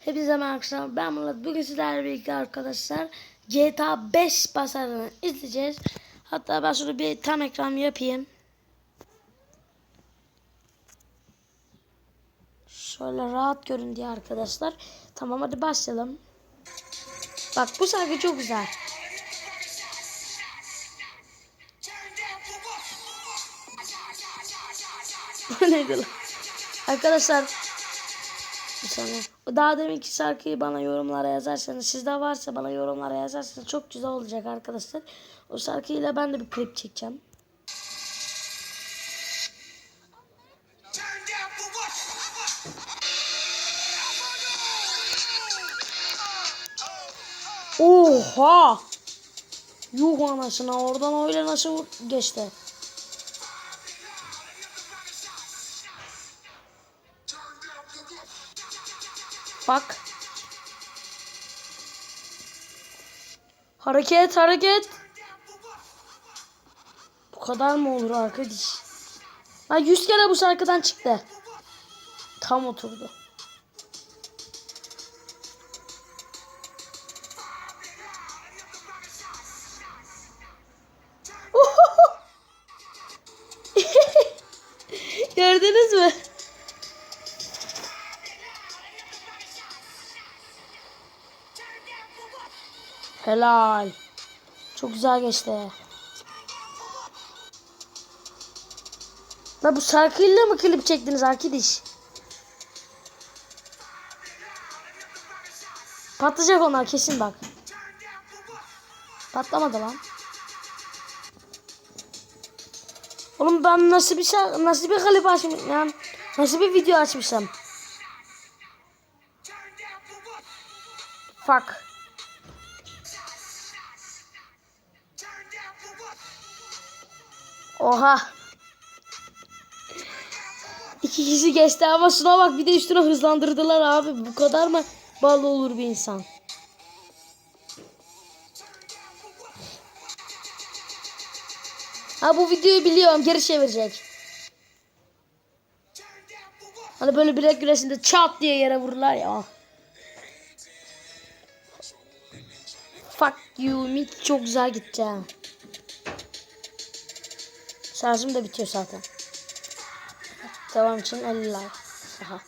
Hepinize merhaba. Ben Murat. Bugün sizlerle birlikte arkadaşlar GTA 5 basarını izleyeceğiz. Hatta ben şurada bir tam ekran yapayım. Şöyle rahat görün diye arkadaşlar. Tamam hadi başlayalım. Bak bu şarkı çok güzel. Bu neydi lan? Arkadaşlar saniye. Daha deminki şarkıyı bana yorumlara yazarsanız sizde varsa bana yorumlara yazarsanız çok güzel olacak arkadaşlar. O şarkıyla ben de bir klip çekeceğim. Oha! Yuh anasına oradan öyle nasıl geçti? Bak. Hareket hareket. Bu kadar mı olur arkadaş? Ha 100 kere bu şarkıdan çıktı. Tam oturdu. Gördünüz mü? Helal. Çok güzel geçti. La bu şarkıyla mı klip çektiniz arkadaş? Patlayacak onlar kesin bak. Patlamadı lan. Oğlum ben nasıl bir şarkı, nasıl bir klip açmışım nasıl bir video açmışım? Fuck. Oha. İki kişi geçti ama şuna bak bir de üstüne hızlandırdılar abi. Bu kadar mı ballı olur bir insan? Ha bu videoyu biliyorum geri çevirecek. Hani böyle bilek güreşinde çat diye yere vururlar ya. Fuck you Mick çok güzel gitti ha. Şarjım da bitiyor zaten. Devam için 50 like. Aha.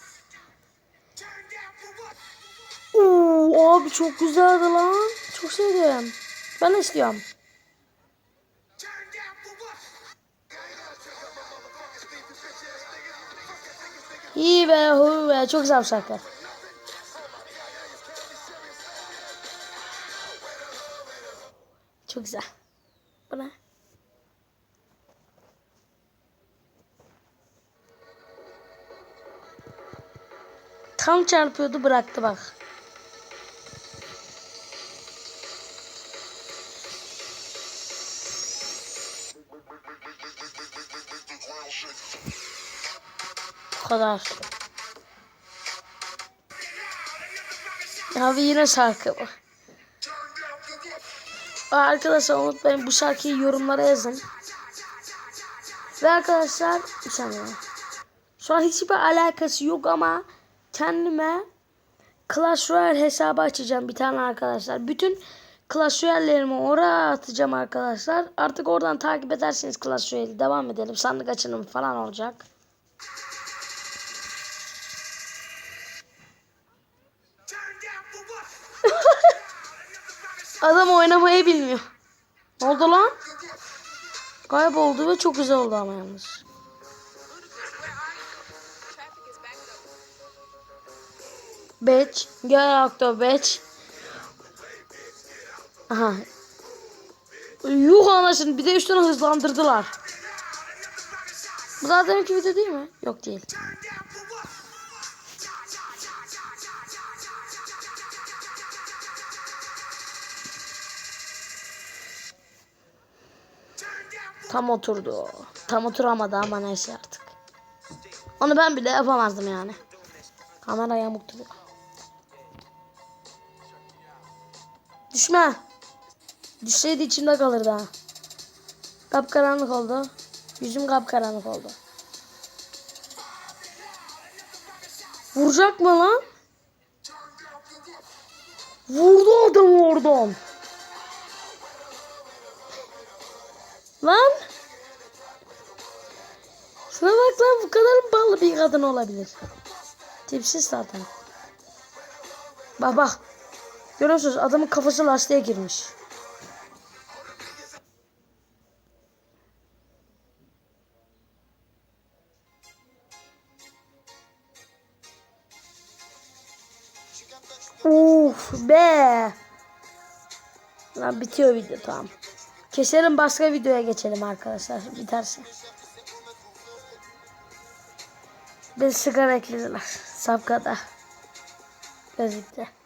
Oo, abi çok güzeldi lan. Çok sevdim. Ben istiyorum. İyi be hu be çok güzel şarkı. Çok güzel. Tam çarpıyordu bıraktı bak. Bu kadar. Abi yine şarkı. Aa, Arkadaşlar unutmayın bu şarkıyı yorumlara yazın. Ve arkadaşlar bir saniye. Şu an hiçbir alakası yok ama kendime Clash Royale hesabı açacağım bir tane arkadaşlar. Bütün Clash Royale'lerimi oraya atacağım arkadaşlar. Artık oradan takip ederseniz Clash Royale'i devam edelim. Sandık açılımı falan olacak. Adam oynamayı bilmiyor. Ne oldu lan? Kayboldu ve çok güzel oldu ama yalnız. Bitch. Gel Okto bitch. Aha. Yuh anasını bir de üstüne hızlandırdılar. Bu daha deminki video değil mi? Yok değil. Tam oturdu. Tam oturamadı ama neyse artık. Onu ben bile yapamazdım yani. Kamera yamuk Düşme. Düşseydi içimde kalırdı ha. Kapkaranlık oldu. Yüzüm kapkaranlık oldu. Vuracak mı lan? Vurdu adamı oradan. Lan. Şuna bak lan bu kadar ballı bir kadın olabilir. Tipsiz zaten. Bak bak. Görüyor musunuz adamın kafası lastiğe girmiş. Uf be. Lan bitiyor video tamam. Keselim başka videoya geçelim arkadaşlar biterse. Bir sigara eklediler. Sapkada. Gözlükte.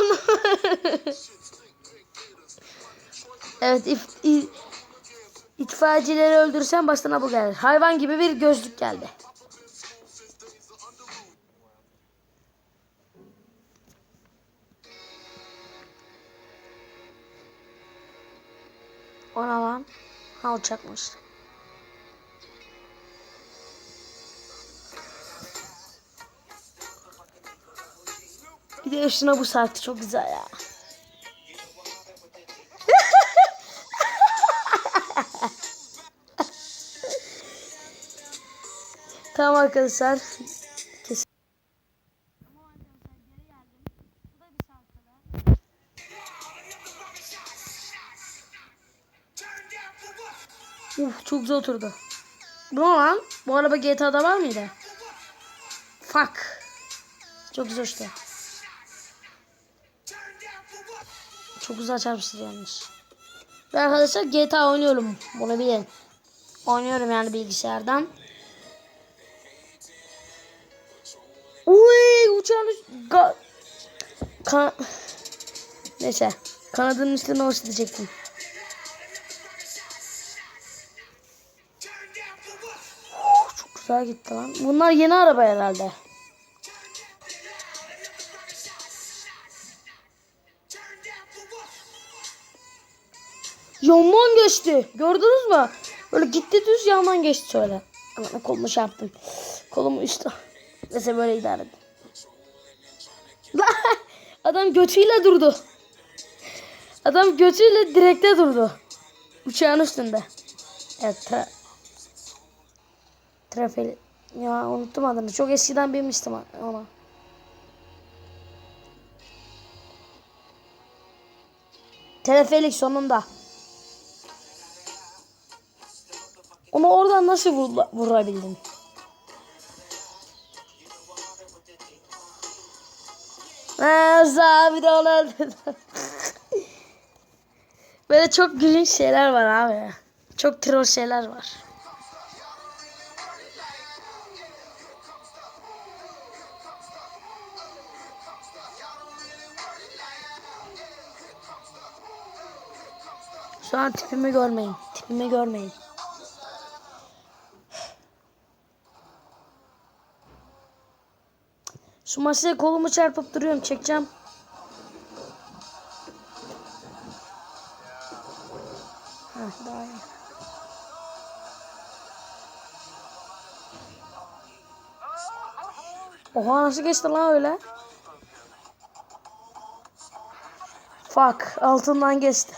Onu? evet if, if, itfaiyecileri öldürsen başına bu gelir. Hayvan gibi bir gözlük geldi. Ona lan. Ha uçakmış. Bir de üstüne bu şarkı çok güzel ya. tamam arkadaşlar. Uf çok güzel oturdu. Bu ne lan? Bu araba GTA'da var mıydı? Fuck. Çok güzel işte. Çok güzel çarpıştı yanlış. Ve arkadaşlar GTA oynuyorum. Bunu bilin. Oynuyorum yani bilgisayardan. Uy uçağın Ka- Neyse. Kanadının üstüne hoş diyecektim. Oh, çok güzel gitti lan. Bunlar yeni araba herhalde. Yandan geçti. Gördünüz mü? Böyle gitti düz yandan geçti şöyle. Ama kolumu şey yaptım. Kolumu işte. Neyse böyle idare. Adam götüyle durdu. Adam götüyle direkte durdu. Uçağın üstünde. Evet. Tra Trafeli. Ya unuttum adını. Çok eskiden bilmiştim ona. Telefelik sonunda. Nasıl vur- vurabildin? Onu öldürdü. Böyle çok gülünç şeyler var abi. Çok troll şeyler var. Şu an tipimi görmeyin. Tipimi görmeyin. Şu masaya kolumu çarpıp duruyorum. Çekeceğim. Heh. Oha nasıl geçti lan öyle? Fuck altından geçti.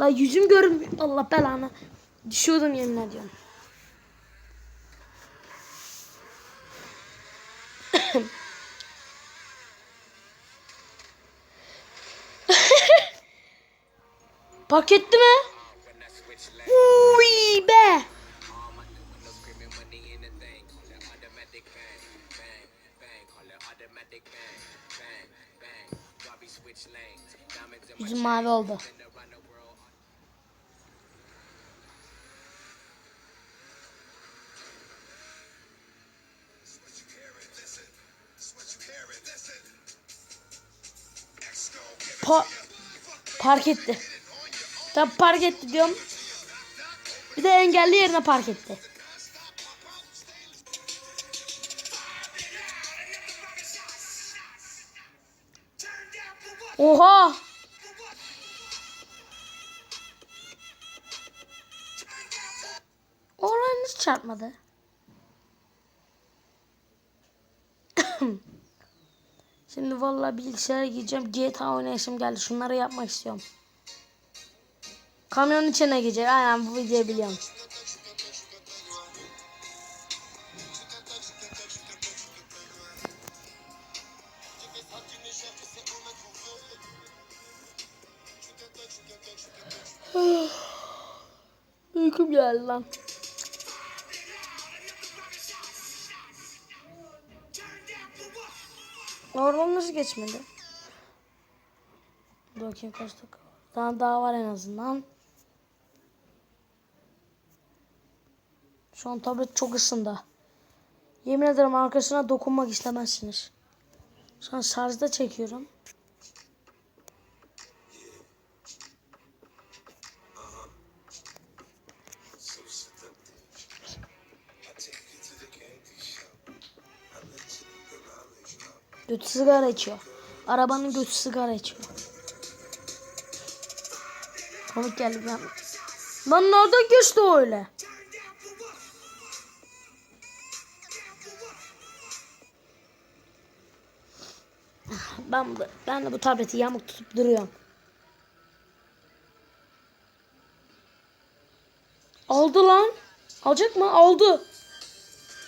La yüzüm görünmüyor. Allah belanı. Düşüyordum yemin ediyorum. Park etti mi? Uy be. Yüzüm mavi oldu. Pa park etti. Tam park etti diyorum. Bir de engelli yerine park etti. Oha! Hiç çarpmadı. Şimdi vallahi bilgisayara gireceğim. GTA oynayışım geldi. Şunları yapmak istiyorum. Kamyonun içine girecek. Aynen bu videoyu biliyorum. Uykum geldi lan. Oradan nasıl geçmedi? Bakayım kaç dakika. Daha, daha var en azından. Şu an tablet çok ısındı. Yemin ederim arkasına dokunmak istemezsiniz. Şu an şarjda çekiyorum. Götü sigara içiyor. Arabanın götü sigara içiyor. Komik geldi ben. Lan nereden geçti öyle? Ben, ben de bu tableti yamuk tutup duruyorum. Aldı lan. Alacak mı? Aldı.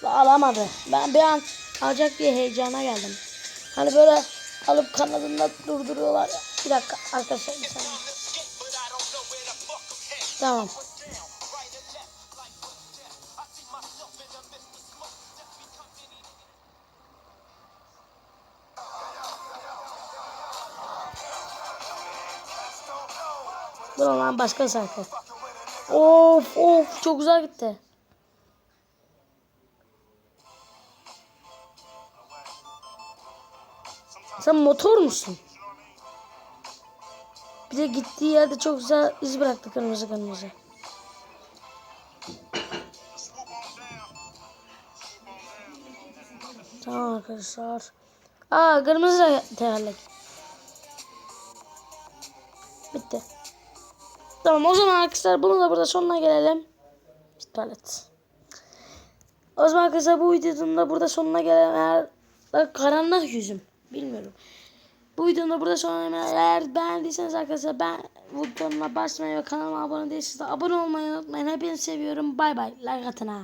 Alamadı. Ben bir an alacak diye heyecana geldim. Hani böyle alıp kanadında durduruyorlar. Bir dakika arkadaşlar bir saniye. Tamam. Dur lan başka şarkı. Of of çok güzel gitti. Sen motor musun? Bir de gittiği yerde çok güzel iz bıraktı kırmızı kırmızı. Tamam arkadaşlar. Aa kırmızı tekerlek. Bitti. Tamam o zaman arkadaşlar bunu da burada sonuna gelelim. Tuvalet. O zaman arkadaşlar bu videonun da burada sonuna gelelim. Eğer karanlık yüzüm. Bilmiyorum. Bu videonun da burada sonuna. Eğer beğendiyseniz arkadaşlar ben butonuna basmayı ve kanalıma abone değilseniz de abone olmayı unutmayın. Hepinizi seviyorum. Bay bay. Like atın ha.